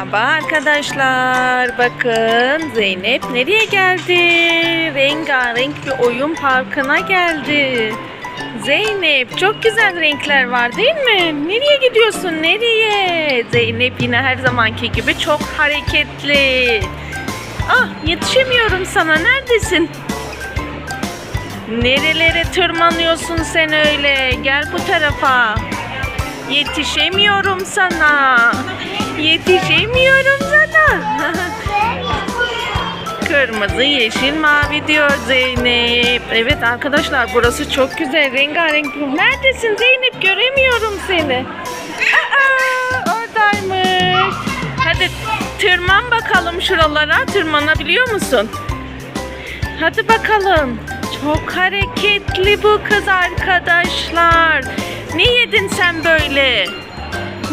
Merhaba arkadaşlar. Bakın Zeynep nereye geldi? Rengarenk bir oyun parkına geldi. Zeynep çok güzel renkler var değil mi? Nereye gidiyorsun? Nereye? Zeynep yine her zamanki gibi çok hareketli. Ah yetişemiyorum sana. Neredesin? Nerelere tırmanıyorsun sen öyle? Gel bu tarafa. Yetişemiyorum sana. Yetişemiyorum sana. Kırmızı, yeşil, mavi diyor Zeynep. Evet arkadaşlar burası çok güzel. Rengarenk. Neredesin Zeynep? Göremiyorum seni. Aa, oradaymış. Hadi tırman bakalım şuralara. Tırmanabiliyor musun? Hadi bakalım. Çok hareketli bu kız arkadaşlar. Ne yedin sen böyle?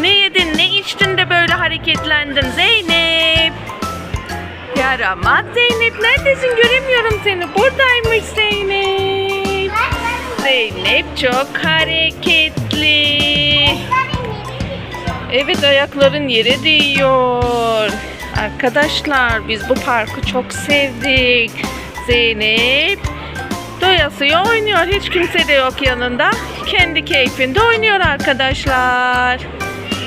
Ne yedin, ne içtin de böyle hareketlendin Zeynep? Yaramaz Zeynep. Neredesin? Göremiyorum seni. Buradaymış Zeynep. Zeynep çok hareketli. Evet ayakların yere değiyor. Arkadaşlar biz bu parkı çok sevdik. Zeynep doyasıya oynuyor. Hiç kimse de yok yanında. Kendi keyfinde oynuyor arkadaşlar.